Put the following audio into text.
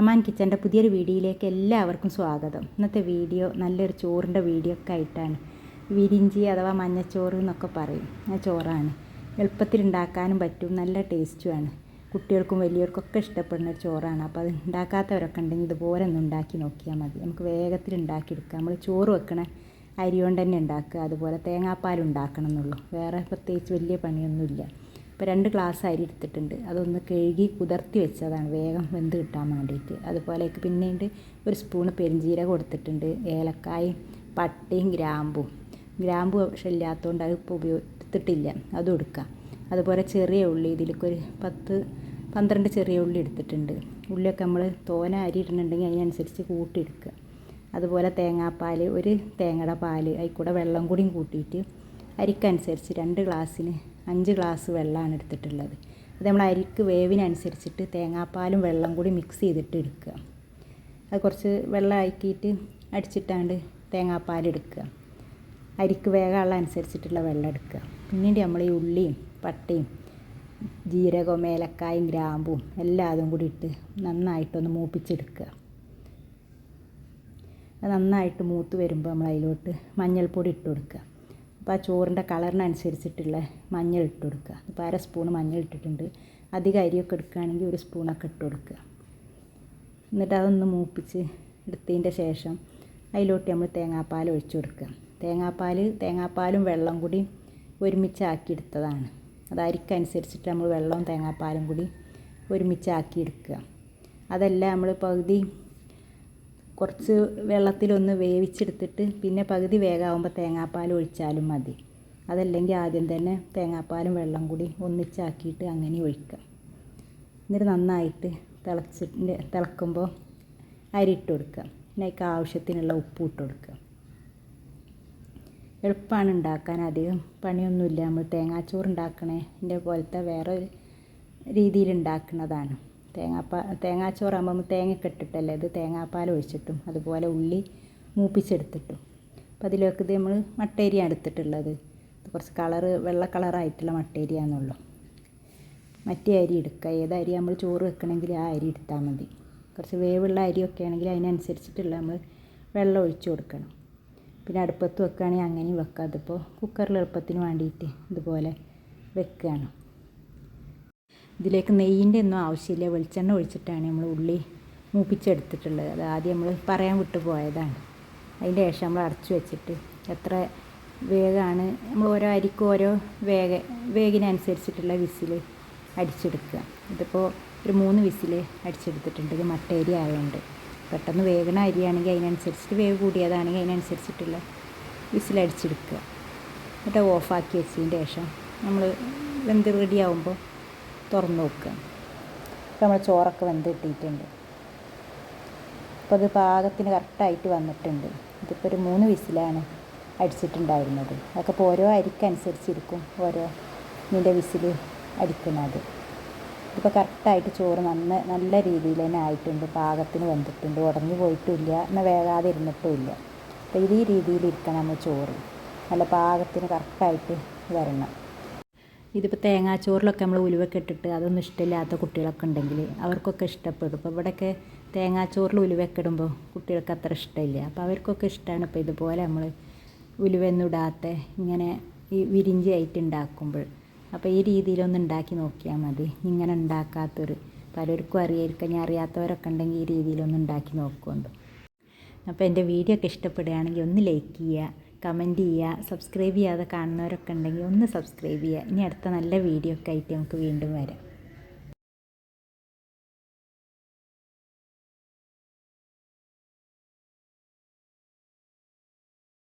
Amman കിച്ചന്റെ പുതിയൊരു വീഡിയോയിലേക്ക് എല്ലാവർക്കും സ്വാഗതം. ഇന്നത്തെ വീഡിയോ നല്ലൊരു ചോറിന്റെ വീഡിയോ ഒക്കെ ആയിട്ടാണ്. വിരിഞ്ചി അഥവാ മഞ്ഞച്ചോറ് എന്നൊക്കെ പറയും. ആ ചോറാണ്. എളുപ്പത്തിൽ ഉണ്ടാക്കാനും പറ്റും. നല്ല ടേസ്റ്റുമാണ് കുട്ടികൾക്കും വലിയവർക്കൊക്കെ ഇഷ്ടപ്പെടുന്ന ഒരു ചോറാണ്. അപ്പോൾ അത് ഉണ്ടാക്കാത്തവരൊക്കെ ഉണ്ടെങ്കിൽ ഇതുപോലെ ഒന്ന് ഉണ്ടാക്കി നോക്കിയാൽ മതി. നമുക്ക് വേഗത്തിൽ ഉണ്ടാക്കിയെടുക്കാം. നമ്മൾ ചോറ് വെക്കണ അരി കൊണ്ട് തന്നെ ഉണ്ടാക്കുക. അതുപോലെ തേങ്ങാപ്പാൽ ഉണ്ടാക്കണം എന്നുള്ളൂ. വേറെ പ്രത്യേകിച്ച് വലിയ പണിയൊന്നുമില്ല. ഇപ്പോൾ രണ്ട് ഗ്ലാസ് അരി എടുത്തിട്ടുണ്ട്. അതൊന്ന് കഴുകി കുതിർത്തി വെച്ചതാണ്. വേഗം വെന്ത് കിട്ടാൻ വേണ്ടിയിട്ട്. അതുപോലേക്ക് പിന്നീട് ഒരു സ്പൂണ് പെരിഞ്ചീരകം കൊടുത്തിട്ടുണ്ട്. ഏലക്കായ പട്ടയും ഗ്രാമ്പും. ഗ്രാമ്പു ഇല്ലാത്തതുകൊണ്ട് അത് ഇപ്പോൾ ഉപയോഗിച്ചിട്ടില്ല. അത് എടുക്കാം അതുപോലെ ചെറിയ ഉള്ളി ഇതിലേക്ക് ഒരു പത്ത് പന്ത്രണ്ട് ചെറിയ ഉള്ളി എടുത്തിട്ടുണ്ട്. ഉള്ളിയൊക്കെ നമ്മൾ തോന അരി ഇടുന്നുണ്ടെങ്കിൽ അതിനനുസരിച്ച് കൂട്ടിയെടുക്കുക. അതുപോലെ തേങ്ങാപ്പാൽ ഒരു തേങ്ങയുടെ പാൽ അതിൽ കൂടെ വെള്ളം കൂടിയും കൂട്ടിയിട്ട് അരിക്കനുസരിച്ച് രണ്ട് ഗ്ലാസ്സിന് അഞ്ച് ഗ്ലാസ് വെള്ളമാണ് എടുത്തിട്ടുള്ളത്. അത് നമ്മൾ അരിക്ക് വേവിനനുസരിച്ചിട്ട് തേങ്ങാപ്പാലും വെള്ളം കൂടി മിക്സ് ചെയ്തിട്ട് എടുക്കുക. അത് കുറച്ച് വെള്ളം ആക്കിയിട്ട് അടിച്ചിട്ടാണ്ട് തേങ്ങാപ്പാൽ എടുക്കുക. അരിക്ക് വേഗമുള്ള അനുസരിച്ചിട്ടുള്ള വെള്ളം എടുക്കുക. പിന്നീട് നമ്മൾ ഈ ഉള്ളിയും പട്ടയും ജീരകവും ഏലക്കായും ഗ്രാമ്പും എല്ലാം അതും കൂടി ഇട്ട് നന്നായിട്ടൊന്ന് മൂപ്പിച്ചെടുക്കുക. അത് നന്നായിട്ട് മൂത്ത് വരുമ്പോൾ നമ്മൾ അതിലോട്ട് മഞ്ഞൾപ്പൊടി ഇട്ട് കൊടുക്കുക. അപ്പോൾ ആ ചോറിന്റെ കളറിനനുസരിച്ചിട്ടുള്ള മഞ്ഞൾ ഇട്ട് കൊടുക്കുക. ഇപ്പോൾ അര സ്പൂൺ മഞ്ഞൾ ഇട്ടിട്ടുണ്ട്. അധികം അരിയൊക്കെ എടുക്കുകയാണെങ്കിൽ ഒരു സ്പൂണൊക്കെ ഇട്ട് കൊടുക്കുക. എന്നിട്ട് അതൊന്ന് മൂപ്പിച്ച് എടുത്തതിന്റെ ശേഷം അതിലോട്ട് നമ്മൾ തേങ്ങാപ്പാൽ ഒഴിച്ചു കൊടുക്കുക. തേങ്ങാപ്പാൽ തേങ്ങാപ്പാലും വെള്ളം കൂടി ഒരുമിച്ചാക്കിയെടുത്തതാണ് അത് അരിക്കനുസരിച്ചിട്ട് നമ്മൾ വെള്ളവും തേങ്ങാപ്പാലും കൂടി ഒരുമിച്ചാക്കിയെടുക്കുക അതല്ല നമ്മൾ പകുതി കുറച്ച് വെള്ളത്തിലൊന്ന് വേവിച്ചെടുത്തിട്ട് പിന്നെ പകുതി വേഗമാകുമ്പോൾ തേങ്ങാപ്പാൽ ഒഴിച്ചാലും മതി. അതല്ലെങ്കിൽ ആദ്യം തന്നെ തേങ്ങാപ്പാലും വെള്ളം കൂടി ഒന്നിച്ചാക്കിയിട്ട് അങ്ങനെ ഒഴിക്കുക. എന്നിട്ട് നന്നായിട്ട് തിളച്ചിട്ട് തിളക്കുമ്പോൾ അരി ഇട്ട് കൊടുക്കുക. പിന്നെ അതിക്ക് ആവശ്യത്തിനുള്ള ഉപ്പ് ഇട്ട് കൊടുക്കുക. എളുപ്പമാണ് ഉണ്ടാക്കാൻ അധികം പണിയൊന്നുമില്ല. നമ്മൾ തേങ്ങാച്ചോറ് ഉണ്ടാക്കണേ പോലത്തെ വേറെ രീതിയിൽ ഉണ്ടാക്കുന്നതാണ്. തേങ്ങാപ്പാ തേങ്ങാച്ചോറാകുമ്പോൾ തേങ്ങയൊക്കെ ഇട്ടിട്ടല്ലേ ഇത് തേങ്ങാപ്പാൽ ഒഴിച്ചിട്ടും അതുപോലെ ഉള്ളി മൂപ്പിച്ചെടുത്തിട്ടും. അപ്പോൾ അതിലേക്ക് ഇത് നമ്മൾ മട്ടേരിയാണ് എടുത്തിട്ടുള്ളത്. കുറച്ച് കളറ് വെള്ള കളറായിട്ടുള്ള മട്ടേരിയാണെന്നുള്ളൂ മറ്റേ അരി എടുക്കുക. ഏത് അരി നമ്മൾ ചോറ് വെക്കണമെങ്കിൽ ആ അരി എടുത്താൽ മതി. കുറച്ച് വേവുള്ള അരിയൊക്കെ ആണെങ്കിൽ അതിനനുസരിച്ചിട്ടുള്ള നമ്മൾ വെള്ളം ഒഴിച്ചു കൊടുക്കണം. പിന്നെ അടുപ്പത്ത് വെക്കുകയാണെങ്കിൽ അങ്ങനെയും വെക്കാം അതിപ്പോൾ കുക്കറിൽ എളുപ്പത്തിന് വേണ്ടിയിട്ട് ഇതുപോലെ വെക്കുകയാണ്. ഇതിലേക്ക് നെയ്യിന്റെ ഒന്നും ആവശ്യമില്ല. വെളിച്ചെണ്ണ ഒഴിച്ചിട്ടാണ് നമ്മൾ ഉള്ളി മൂപ്പിച്ചെടുത്തിട്ടുള്ളത്. അത് ആദ്യം നമ്മൾ പറയാൻ വിട്ടു പോയതാണ്. അതിന്റെ ശേഷം നമ്മൾ അടച്ചു വെച്ചിട്ട് എത്ര വേഗമാണ് നമ്മൾ ഓരോ അരിക്കും ഓരോ വേഗ വേഗിനനുസരിച്ചിട്ടുള്ള വിസിൽ അടിച്ചെടുക്കുക. ഇതിപ്പോൾ ഒരു മൂന്ന് വിസിൽ അടിച്ചെടുത്തിട്ടുണ്ട്. ഇത് മട്ടേരി ആയതുകൊണ്ട്. പെട്ടെന്ന് വേഗണ അരിയാണെങ്കിൽ അതിനനുസരിച്ചിട്ട് വേവ് കൂടിയതാണെങ്കിൽ അതിനനുസരിച്ചിട്ടുള്ള വിസിൽ അടിച്ചെടുക്കുക. എന്നിട്ട് ഓഫാക്കി വെച്ചതിന്റെ ശേഷം നമ്മൾ വെന്ത് റെഡിയാവുമ്പോൾ തുറന്ന് വെക്കുക അപ്പോൾ നമ്മൾ ചോറൊക്കെ വെന്ത് കിട്ടിയിട്ടുണ്ട്. അപ്പോൾ അത് പാകത്തിന് കറക്റ്റായിട്ട് വന്നിട്ടുണ്ട്. ഇതിപ്പോൾ ഒരു മൂന്ന് വിസിലാണ് അടിച്ചിട്ടുണ്ടായിരുന്നത്. അതൊക്കെ ഇപ്പോൾ ഓരോ അരിക്കനുസരിച്ചിരിക്കും ഓരോ ഇതിന്റെ വിസിൽ അടിക്കുന്നത്. ഇതിപ്പോൾ കറക്റ്റായിട്ട് ചോറ് നന്ന നല്ല രീതിയിൽ തന്നെ ആയിട്ടുണ്ട്. പാകത്തിന് വന്നിട്ടുണ്ട് ഉടഞ്ഞു പോയിട്ടുമില്ല എന്നാൽ വേകാതെ ഇരുന്നിട്ടുമില്ല അപ്പോൾ ഈ രീതിയിൽ ഇരിക്കണം ചോറ്. നല്ല പാകത്തിന് കറക്റ്റായിട്ട് വരണം. ഇതിപ്പോൾ തേങ്ങാച്ചോറിലൊക്കെ നമ്മൾ ഉലുവൊക്കെ ഇട്ടിട്ട് അതൊന്നും ഇഷ്ടമില്ലാത്ത കുട്ടികളൊക്കെ ഉണ്ടെങ്കിൽ അവർക്കൊക്കെ ഇഷ്ടപ്പെടും. ഇപ്പോൾ ഇവിടെയൊക്കെ തേങ്ങാച്ചോറിൽ ഉലുവൊക്കെ ഇടുമ്പോൾ കുട്ടികൾക്ക് അത്ര ഇഷ്ടമില്ല. അപ്പോൾ അവർക്കൊക്കെ ഇഷ്ടമാണ് ഇപ്പോൾ ഇതുപോലെ നമ്മൾ ഉലുവൊന്നും ഇടാത്ത ഇങ്ങനെ ഈ വിരിഞ്ചി ആയിട്ട് ഉണ്ടാക്കുമ്പോൾ. അപ്പോൾ ഈ രീതിയിലൊന്ന് ഉണ്ടാക്കി നോക്കിയാൽ മതി. ഇങ്ങനെ ഉണ്ടാക്കാത്തൊരു പലർക്കും അറിയായിരിക്കും. ഞാൻ അറിയാത്തവരൊക്കെ ഉണ്ടെങ്കിൽ ഈ രീതിയിലൊന്ന് ഉണ്ടാക്കി നോക്കുന്നുണ്ട്. അപ്പോൾ എന്റെ വീഡിയോ ഒക്കെ ഇഷ്ടപ്പെടുകയാണെങ്കിൽ ഒന്ന് ലൈക്ക് ചെയ്യുക. കമന്റ് ചെയ്യുക സബ്സ്ക്രൈബ് ചെയ്യാതെ കാണുന്നവരൊക്കെ ഉണ്ടെങ്കിൽ ഒന്ന് സബ്സ്ക്രൈബ് ചെയ്യുക. ഇനി അടുത്ത നല്ല വീഡിയോ ഒക്കെ ആയിട്ട് നമുക്ക് വീണ്ടും വരാം.